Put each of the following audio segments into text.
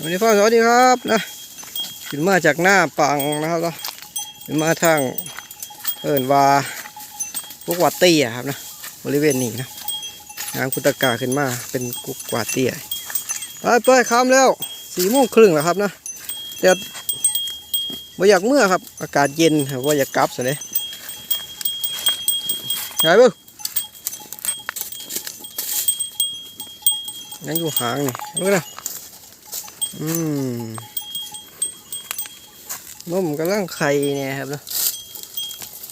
วันนี้พ่อสวัสดีครับนะขึ้นมาจากหน้าปังนะครับเนาะขึ้นมาทางเอินว่าพวกวัดเตี้ยครับนะบริเวณนี้นะทางคุตกาขึ้นมาเป็นกุกวาดเตี้ยไปไปคำแล้วสี่โมงครึ่งแล้วครับนะแต่บ่อยากเมื่อครับ อากาศเย็นครับว่าอยากกลับสิเลยไงบ้างยังอยู่ห่างนี่เมื่อนะ อืมนมกำลังไข่เนี่ยครับนะ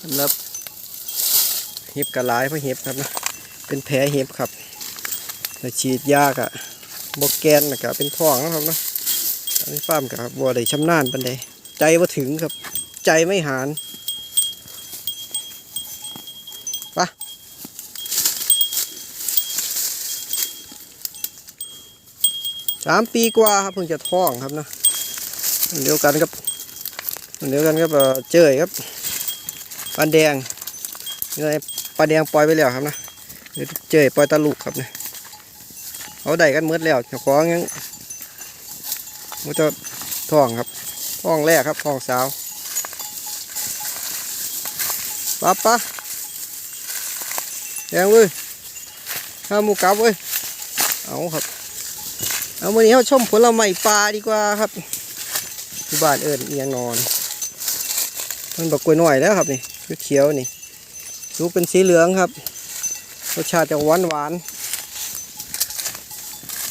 สำหรับเห็บกระลายเพราะเห็บครับนะเป็นแผลเห็บครับแต่ฉีดยากอะบกแกนนะครับเป็นท้องนะครับนะอันนี้ฟามกับบัวได้ชำนาญปันใดใจว่าถึงครับ ใจไม่หานไปะ สามปีกว่าครับเพิ่งจะท้องครับนะเดียวกันครับเดียวกันครับเอ่อเจยครับปลาแดงนี่ปลาแดงปล่อยไปแล้วครับนะเดี๋ยวเจยปล่อยตะลุกครับนะเขาได้กันเมื่อแล้วเจ้าของยังมันจะท้องครับท้องแรกครับท้องสาวปะปะแดงเว้ยข้ามูกับเว้ยเอาครับ เอาวันนี้เราชมผลไม้ปลาดีกว่าครับที่บ้านเอิญเอียงนอน มันบอกกล้วยหน่อยแล้วครับนี่เขียวนี่ลูกเป็นสีเหลืองครับรสชาติจะหวานหวาน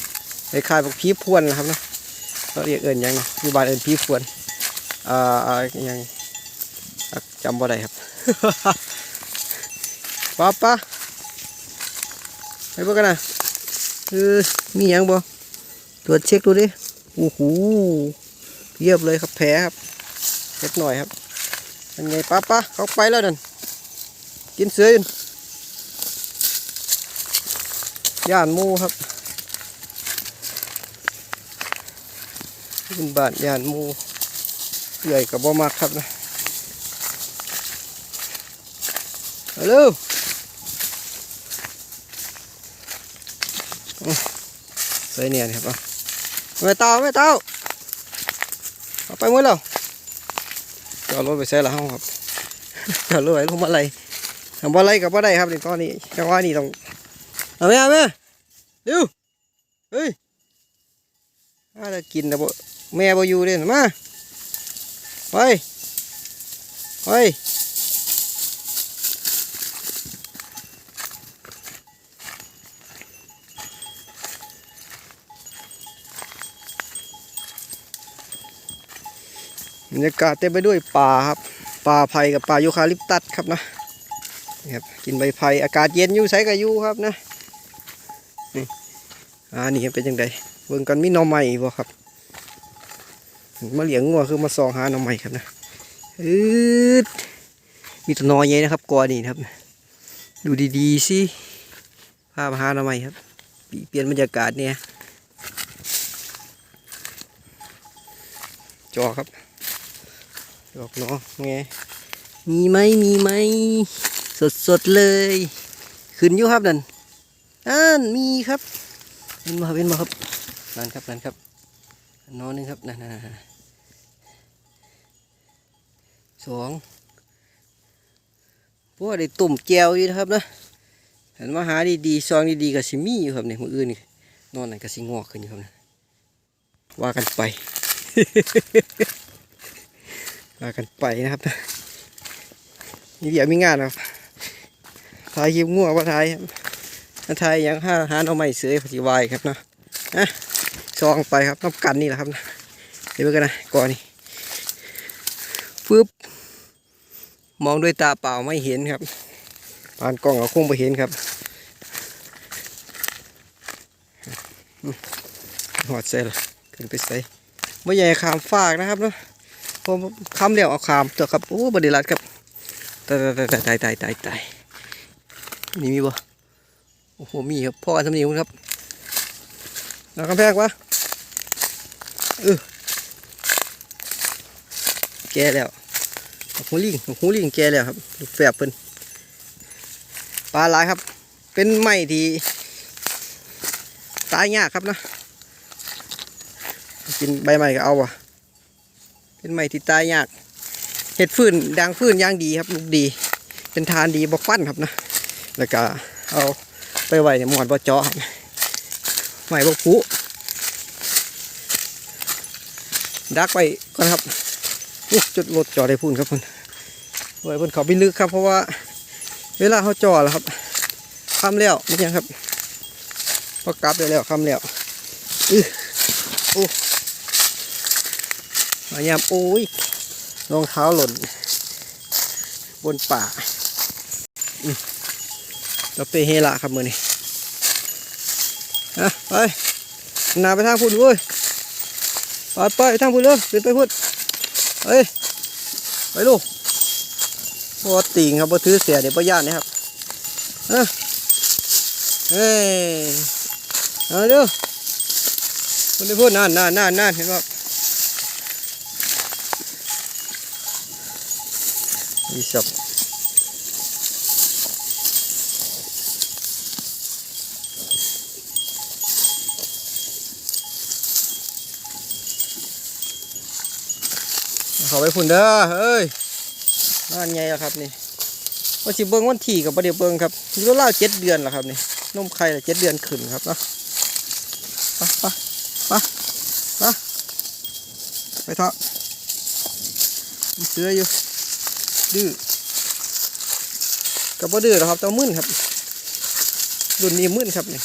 ๆคล้ายๆแบบพีพวนนะครับนะเราเรียกเอิญยังนะที่บ้านเอิญพีพวนอ่าอ่ายังจำบ่ได้ครับป้าป้าไปเบิ่งกันนะเออมีหยังบ่ ตรวจเช็คดูดิโอ้โหเพียบเลยครับแผลครับเล็กหน่อยครับเป็นไงป้าป้าเขาไปแล้วนั่นกินเสืออยู่ย่านมูครับเป็นบานย่านมูใหญ่กับบ่มากครับนะฮัลโหลใส่เนียนครับ ไม่เต้าไม่เต้าเอาไปหมดแล้วจอดรถไปใส่ละห้องครับจอดรถไว้ลงมาอะไรทำบ่อะไรกับบ่ได้ครับในตอนนี้จังหวะนี้ต้องเอาไหมเอาไหมเร็วเฮ้ยถ้าจะกินแต่บ่แม่บ่อยู่เด่นมาไปไป บรรยากาศเต็มไปด้วยป่าครับป่าไผ่กับป่ายูคาลิปตัสครับนะนี่ครับกินใบไผ่อากาศเย็นอยู่ใช้กับยูครับนะนี่อ่านี่เป็นยังไงเบิ่งกันมีหน่อไม้บ่ครับมาเลี้ยงงัวคือมาส่องหาหน่อไม้ครับนะอืดมีตัวนอใหญ่นะครับกอนี่ครับ ดูดีๆสิพามาหาหน่อไม้ครับ เปลี่ยนบรรยากาศเนี่ยจอครับ ดอกเนาะไงมีไหมมีไหมสดสดๆเลย ขึ้นอยู่ครับนั่นอ่านมีครับเป็นมาเป็นมาครับนั่นครับนั่นครับนอนนึงครับนั่นนั่นนั่นสองพวกได้ตุ่มแจวอยู่นะครับนะเห็นมาหาดีๆซองดีๆกับซิมี่อยู่ครับเนี่ยมืออื่นนี่นอนไหนกับสิงอกขึ้นอยู่ครับนะว่ากันไป ว่ากันไปนะครับนี่เดี๋ยวมีงานครับถ่ายคลิปง่วงว่าถ่ายครับถ้าถ่ายยังห้าหาเอาไม่เสือปฏิวายครับเนาะอะซองไปครับน้ำกันนี่แหละครับนะเดี๋ยวไปกันนะก่อนนี่ปึ๊บมองด้วยตาเปล่าไม่เห็นครับปานกล้องเราคงไม่เห็นครับหอดใส่ละขึ้นไปใส่ไม่ใหญ่ขามฟากนะครับเนาะ ผมคำเดียวเอาขามเถอะครับโอ้บไดีรัดครับตายตายตายตายตายตายนี่มีบ่โอ้โหมีครับพ่อกันทำนี่ครับเอากำแพงวะเออแก่แล้วหูลิงหูลิงแก่แล้วครับลูกแฝบเพิ่นปลาหลายครับ เป็นไม้ที่ตายยากครับนะกินใบใหม่ก็เอาว่ะ เป็นไม้ที่ตายยากเห็ดฟืนดังฟืนย่างดีครับลูกดี เป็นทานดีบ่ฟันครับนะแล้วก็เอาไปไว้ในหมอนบ่เจาะครับไม้บ่ผุดักไปก่อนครับอุ๊ยจุดรถจอได้พูนครับเพิ่นไว้เพิ่นเขาไปลึกครับ เพราะว่า เวลาเขาจอแล้วครับคำแล้วไม่ยังครับพอกลับได้แล้วคำแล้วอือโอ้ มายามโอ้ยรองเท้าหล่น บนป่าเราไปเฮละครับมือนี้อะไปหนาไปทางพุ่นเว้ยไปไปทางพุ่นเลยเดินไปพุ่นเฮ้ยไปลูกโอ้ติงครับบ่ถือเสียเดี๋ยวพ่ย่านนะครับเฮ้ยเอาเร็วพุ่นไปพุ่นนั่นนั่นนั่นนั่นเห็นป่ะ อีสับเขาไปพุ่นเด้อเฮ้ยนั่นไงล่ะครับนี่ว่าสิเบิ้งวันที่กับประเดี๋ยวเบิ้งครับอยู่ราวๆเจ็ดเดือนแล้วครับนี่นมไข่ละเจ็ดเดือนขึ้นครับเนาะไปไปไปไปไปเถอะมีเสืออยู่ ดื้อกับบ่ดื้อหรอกครับแต่ว่ามึนครับรุ่นนี้มึนครับเนี่ย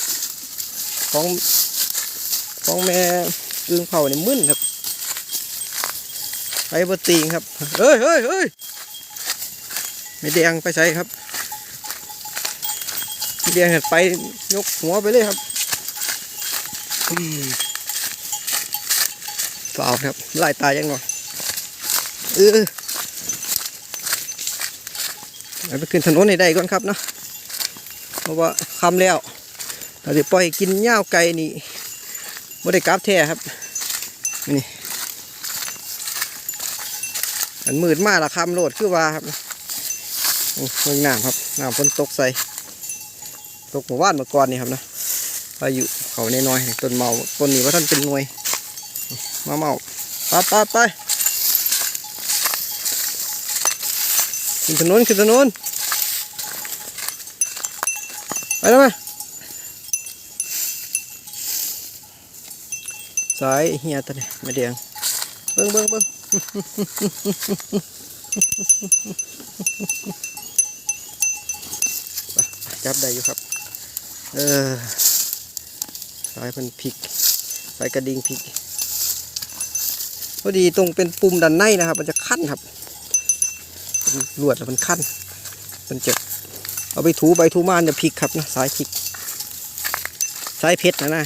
ของของแม่อึ้งเผาเนี่ยมึนครับไปบตีงครับเฮ้ยเฮ้ยเฮ้ยไม่แดงไปใส่ครับไม่แดงเห็นไปยกหัวไปเลยครับอืมฝ่าวครับไล่ตายยังหน่อยเออ ไปขึ้นถนนให้ได้ก่อนครับเนาะเพราะว่าคำแล้วเราจะปล่อยกินหญ้าไก่นี่ไม่ได้กลับแท้ครับนี่อันมืดมากละคำโหลดคือว่าครับอ้เมืองน้ำครับน้ำฝนตกใส่ตกหมู่บ้านเมื่อก่อนนี่ครับนะพายุเขาในน้อยต้นเมาต้นนี้ว่าท่านเป็นหน่วยมาเมาไปไปไป ขึ้นถนนขึ้นถนนไปแล้วไหมสายเฮียตัวนี้ไม่เดียงเบิ้งเบิ้งเบิ้งจับได้อยู่ครับ เออสายมันพลิก สายกระดิ่งพลิกพอดีตรงเป็นปุ่มด้านในนะครับ มันจะขั้นครับ ลวดแล้วมันขั้นมันจะเอาไปถูไปถูมามันจะพลิกครับนะสายพลิก สายเพชรนะนะ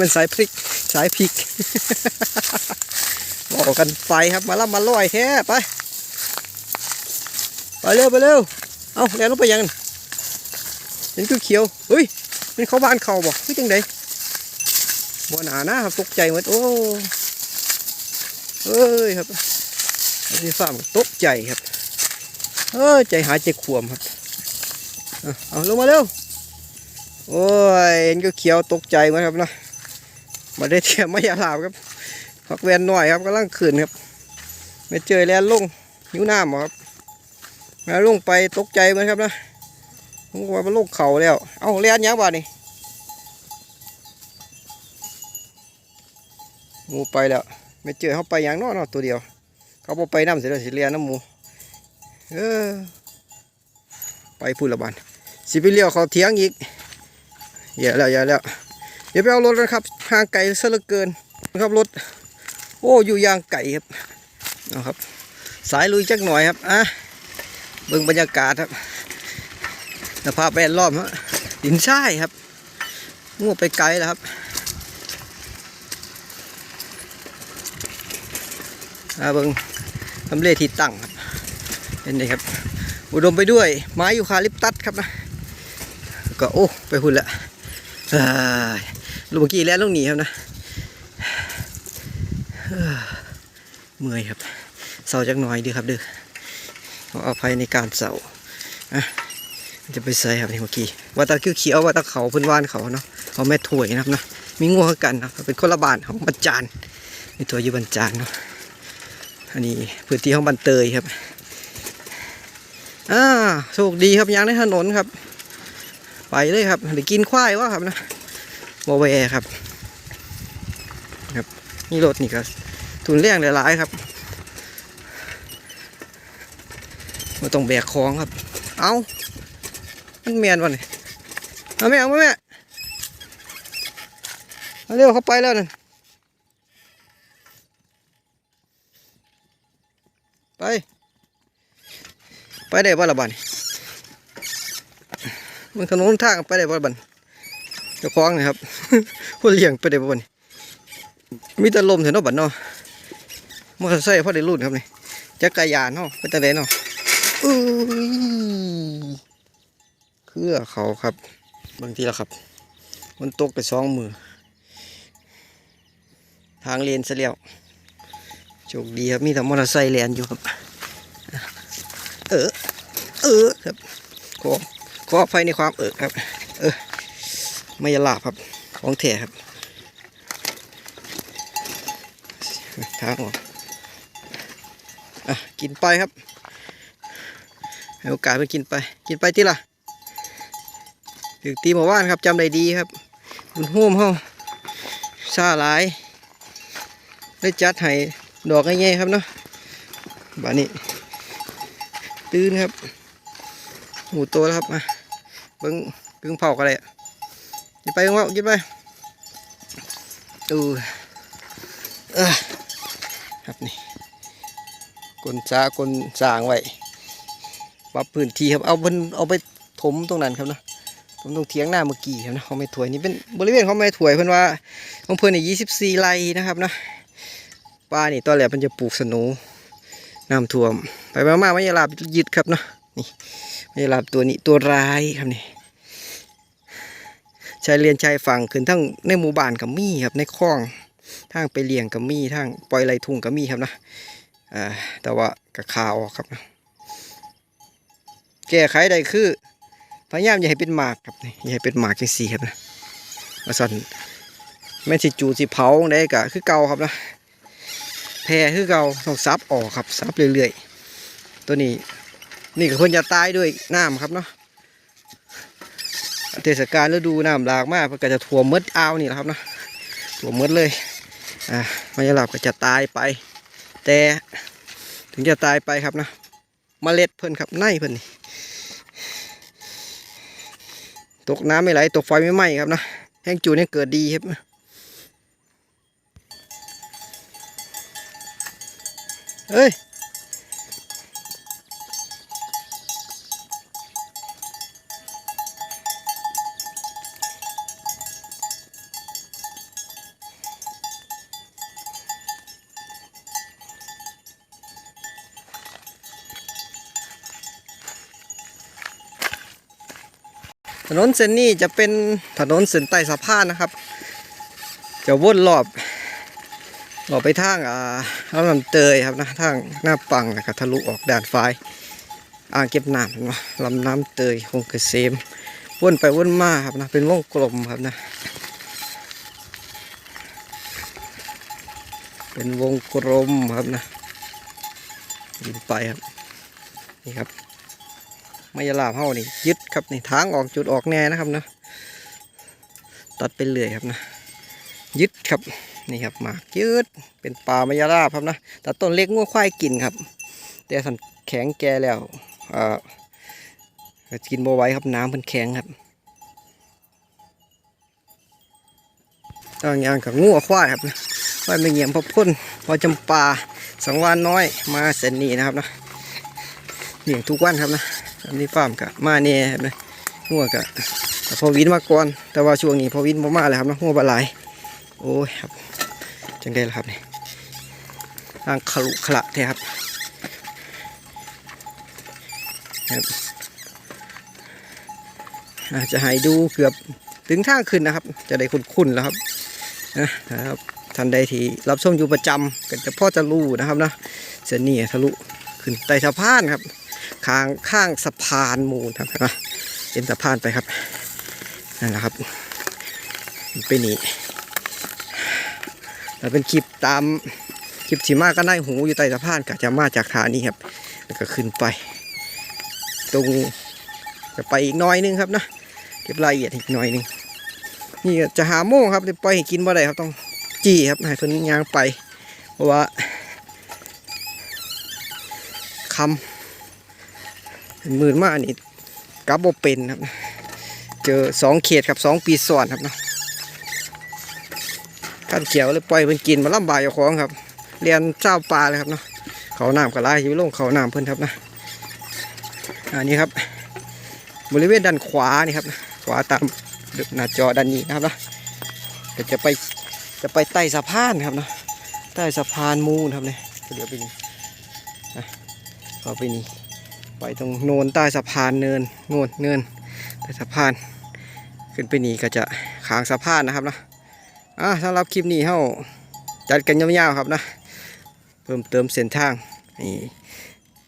มันสายพริก สายพริก บอกกันไปครับมาล่ำมาลอยแท้ไป ไปเร็วไปเร็ว เอาแลนลงไปยังกันเห็นคือเขียวเฮ้ยเป็นเขาบ้านเขาบอกคือจังไดบ่หนานะครับตกใจหมดโอ้เอ้ยครับ อันนี้ฟ้ามันตกใจครับเอ้ยใจหายใจขวมครับเอาลงมาเร็วโอ้ยเห็นก็เขียวตกใจมดครับเนาะมาได้เทียมไม่ยาลาบครับพักแวนหน่อยครับกำลังขืนครับ ไม่เจอแลนลงนิ้วน้ำบ่ครับมาลงไปตกใจมือนครับนะผมว่ามันลงเข่าแล้ว เอาเลียนยังบ่านี่หมูไปแล้ว ไม่เจอเขาไปยังนอนอตัวเดียว เขาบอไปน้ำเสียแล้วสิเลียนน้ำหมูเออไปพูดละบานสิไปเลี้ยวเขาเทียงอีกอย่าแล้วอย่าแล้วเดี๋ยวไปเอารถกันครับห่างไกลซะเหลือเกินนะครับรถโอ้อยู่ยางไก่ครับเอาครับ สายลุยจักหน่อยครับอะเบิ่งบรรยากาศครับสภาพแวดล้อมฮะดินทรายครับง่วไปไกลแล้วครับอ่าเบิ่ง ทำเลที่ตั้งครับเป็นไงครับ อุดมไปด้วยไม้ยูคาลิปตัสครับนะก็โอ้ไปหุ่นละอ่าลูกเมื่อกี้แล้วลูกหนีครับนะเมื่อยครับเศร้าจักหน่อยดีครับเด้อขออภัยในการเสาอะจะไปใส่ครับนี่เมื่อกี้ว่าตาคิ้วเขียวว่าตาเขาพื้นว่านเขาเนาะเขาแม่ถวยนะครับนะมีงัวกันนะเป็นคนละบ้านของบันจานมีตัวอยู่บันจานเนาะ อันนี้พื้นที่ของบันเตยครับอ่าโชคดีครับยางในถนนครับ ไปเลยครับเดี๋ยวกินควายวะครับนะบแวครับ ครับ นี่รถนี่ก็ทุนเลี้ยงหลายๆครับมาต้องแบกของครับ เอามันเมียนวะนี่เอาแม่เอาแม่เอาเร็วเข้าไปแล้วนั่นไป ไปได้บ่ละบันมันถนนทางไปได้บ่ละบันเจ้าของนี่ครับคนเลี้ยงไปได้บ่บันมีแต่ลมเถอะเนาะบัดเนาะมอเตอร์ไซค์พอได้รุ่นครับนี่จักรยานเนาะเป็นจังไดเนาะอุ้เครือเขาครับ บางทีละครับ มันตกไปสองมือ ทางเลนเสียแล้วโชคดีครับมีแต่มอเตอร์ไซค์แลนอยู่ครับ เออ ออครับขอขออภัยในความเออครับ เออไม่ยลาบครับ ของแท้ครับทางออกอะกินไปครับให้โอกาสไปกินไป กินไปที่ละถึงตีหมาว่านครับจำได้ดีครับมันห่วมเฮาซาหลาย ได้จัดให้ดอกง่ายๆครับเนาะบานนี้ ตื่นครับ หมูโตแล้วครับมาเบิ้งเบิ้งเผากันเลยกินไปเบิ้งว่ากินไปดูเออครับนี่กลจ้ากลสางไว้ปรับพื้นที่ครับเอาเพิ่นเอาไปถมตรงนั้นครับเนาะผมตรงเถียงหน้าเมื่อกี้ครับนะเขาไม่ถวยนี่เป็นบริเวณเขาไม่ถวยเพิ่อนว่าของเพิ่นนี่ยี่สิบสี่ไร่นะครับเนาะป้านี่ตอนแรกมันจะปลูกสนูน้ำท่วม ไปมามาไม่ยาลาบยึดครับเนาะนี่ ยาลาบตัวนี้ตัวร้ายครับนี่ชายเรียนชายฝั่งขึ้นทั้งในหมู่บ้านกับมี่ครับในคลองทางไปเลี้ยงกับมี่ทางปล่อยไรทุ่งกับมี่ครับนะแต่ว่ากระคาวออกครับนะแก้ไขได้คือพยายามอย่าให้เป็นหมากครับอย่าให้เป็นหมากจังสีครับนะมาสั่นแม่สิจูสิเผาได้กะคือเก่าครับนะแพรคือเราต้องซับออกครับซับเรื่อยๆ ตัวนี้ นี่ก็ควรจะตายด้วยน้ำครับเนาะเทศกาลฤดูน้ำหลากมากก็จะท่วมมดอ่าวนี่แหละครับเนาะท่วมมดเลยอ่ามันจะหลับก็จะตายไป แต่ถึงจะตายไปครับนะเมล็ดเพิ่นครับในเพิ่นนี่ตกน้ำไม่ไหลตกไฟไม่ไหม้ครับนะแห้งจูนเนี่เกิดดีครับเฮ้ย ถนนเส้นนี้จะเป็นถนนเส้นใต้สะพานนะครับ จะวนรอบออกไปทางอ่าลำเตยครับนะทางหน้าปังนะครับทะลุออกด่านฟ้ายอ่างเก็บน้ำเนไหมลำน้ำเตยคงเกษมวนไปวนมาครับนะเป็นวงกลมครับนะ เป็นวงกลมครับนะยินไปครับนี่ครับ ไม่ยาลาบเฮานี่ยึดครับนี่ทางออกจุดออกแน่นะครับนะตัดไปเรื่อยครับนะยึดครับนี่ครับหมากยืดเป็นปลามายาราบครับนะแต่ต้นเล็กงัวควายกินครับ แต่สันแข็งแก่แล้วเอ่อกินบ่ไว้ครับน้ำมันแข็งครับต่างอย่างกับงัวควายครับนะควายไม่เงียบพอพ่นพอจำปาสังวานน้อยมาเส้นนี้นะครับนะเลี้ยงทุกวันครับนะ อันนี้ฟาร์มกะมาเน่ครับนะงัวกะพอวินมาก่อน แต่ว่าช่วงนี้พอวินบ่มาเลยครับนะงัวบลายโอ้ยครับจังได้แล้วครับนี่ทางขลุขละแท้ครับครับอาจจะให้ดูเกือบถึงทางขึ้นนะครับ จะได้คุ้นๆแล้วครับนะครับท่านใดที่รับชมอยู่ประจำก็จะพ่อจะรู้นะครับนะเสนนี้ทะลุขึ้นใต้สะพานครับ ข้างข้างสะพานมูลครับนะเป็นสะพานไปครับนั่นแหละครับไปนี่แต่เป็นคลิปตามคลิปที่มาก็ได้หูอยู่ใต้สะพานก็จะมาจากฐานนี้ครับ แล้วก็ขึ้นไป ตรงจะไปอีกน้อยนึงครับนะเก็บรายละเอียดอีกน่อยนึงนี่จะหาโม่งครับเดี๋ยวปล่อยให้กินบ่ได้ครับต้องจี้ครับให้เพิ่นยางไป เพราะว่าคำ หมื่นมานี่กลับบ่เป็นครับนะเจอสองเขตครับสองปีซ้อนครับนะการเขียวเลยปล่อยเพิ่นกินมาลำบากอยู่ของครับเรียนเจ้าปลาเลยครับเนาะเขาน้ำกระไรอยู่ลงเขาน้ำเพิ่นครับนะอันนี้ครับ บริเวณด้านขวานี่ครับ ขวาตามหน้าจอด้านนี้นะครับนะก็จะไปจะไปใต้สะพานครับเนาะใต้สะพานมูนครับเนี่ยเดี๋ยวไปนี่เข้าไปนี่ ไปตรงโนนใต้สะพานเนินโนนเนินใต้สะพานขึ้นไปนี่ก็จะขางสะพานนะครับนะอ่าสำหรับคลิปนี้เฮาจัดกันยาวๆครับนะเพิ่มเติมเส้นทางนี่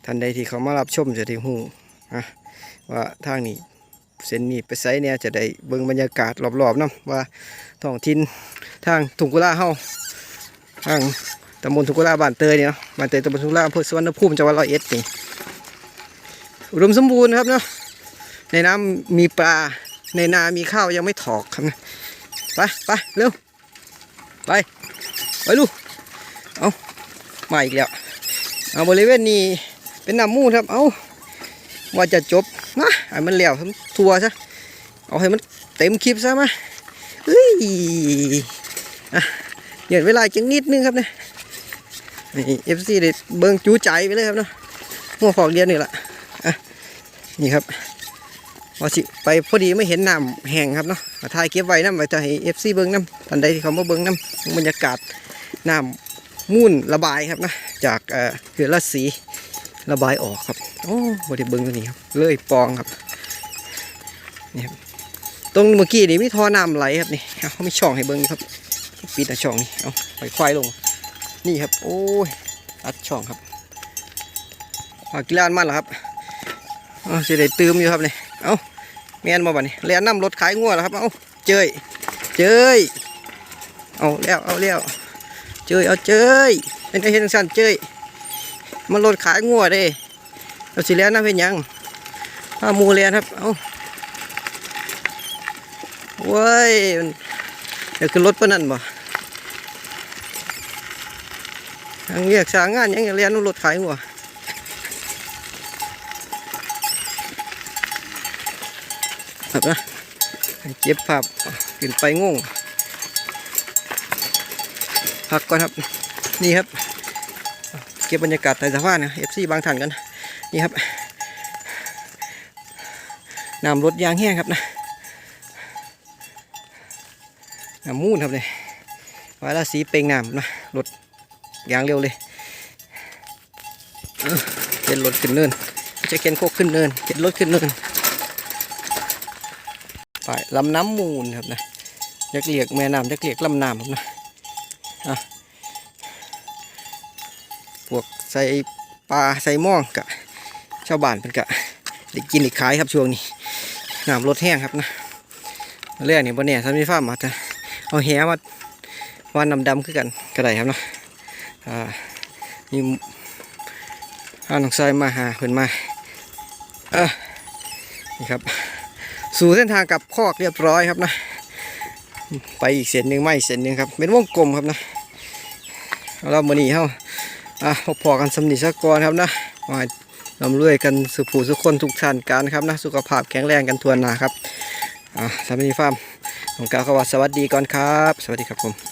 ท่านใดที่เขามารับชมจะได้หูนะว่าทางนี้เส้นนี้ไปไซเนี่ยจะได้เบิ่งบรรยากาศรอบๆนะว่าท้องถิ่นทางถุงกุลาเฮาทางตำบลถุกุลาบ้านเตยเนี่ยเนาะบ้านเตยตำบลถุกุลาอำเภอสุวรรณภูมิจังหวัดร้อยเอ็ดนี่ อุดมสมบูรณ์ครับเนาะในน้ำมีปลา ในนามีข้าวยังไม่ถอกครับนะไปไปเร็วไปไปลูกเอามาอีกแล้วเอาบริเวณนี้เป็นน้ำมูลครับเอาว่าจะจบนะให้มันแล้วทั้งทัวซะเอาให้มันเต็มคลิปซะมาเฮ้ยอะเหยียดเวลาจังนิดนึงครับเนี่ยเอฟซีเด็ดเบิ้งจูใจไปเลยครับเนาะหัวขอกเรียนนี่แหละ อะนี่ครับว่าสิไปพอดีไม่เห็นน้ำแห้งครับเนาะถ่ายเก็บไว้น้ำไว้จะให้เอฟซีเบิ้งน้ำทันใดที่เขามาเบิ้งน้ำบรรยากาศน้ำมุ่นระบายครับนะจากเอ่อเขื่อนละสีระบายออกครับโอ้บริเบิงตัวนี้ครับเลยปองครับนี่ครับตรงเมื่อกี้นี่มีท่อน้ำไหลครับนี่เอาเขามีช่องให้เบิ้งครับปิดอะช่องนี่เอาไปควายลง นี่ครับ โอ้ยอัดช่องครับปากกีฬานมันเหรอครับ สิได้ตืมอยู่ครับนี่เอาแมนมาบ่นี่แล่นน้ำรถขายงัวแล้วครับเอาเจยเจยเอาแล้วเอาแล้วเจยเอาเจยเป็นไงเห็นสั่นเจยมันรถขายงัวเด้เราสิแล้วนะเป็นยังถ้ามูเลียนครับเอาเว้ยมันเดี๋ยวขึ้นรถปะนั่นบ่ทางเรียกสร้างงานยังเรียนรถขายงัว ครับนะเจ็บภาพขึ้นไปงงพักก่อนครับนี่ครับ เก็บบรรยากาศใต้สะพานนะเอฟซีบางท่านกันนี่ครับน้ำรถยางแห้งครับนะน้ำมูนครับเลยไว้ละสีเป่งน้ำนะรถยางเร็วเลยเออเข็นรถขึ้นเนินไม่ใช่เข็นโคกขึ้นเนินเข็นรถขึ้นเนิน ไปลำน้ำมูลครับนะยักเรียกแม่น้ำยักเรียกลำน้ำครับนะอะพวกใส่ปลาใส่หม้องกะชาวบ้านเป็นกะได้กินได้ขายครับช่วงนี้น้ำลดแห้งครับนะเรื่องนี้บนเนี่ยทำมีฟ้ามาแต่เอาแหมาวันดำดำๆคือกันก็ได้ครับเนาะอ่านี่อาน้องชายมาหาเพิ่นมาเออนี่ครับ สู่เส้นทางกลับคอกเรียบร้อยครับนะ ไปอีกเส้นหนึ่งไม่เส้นหนึ่งครับเป็นวงกลมครับนะเรามื่อนี้เฮาอะพอกันสำนิสกรครับนะมาลำรวยกันสุผูสุคนทุกท่านกันครับนะ สุขภาพแข็งแรงกันทวนนาครับอะสำนีฟาร์มของกล่าวคำว่าสวัสดีก่อนครับ สวัสดีครับผม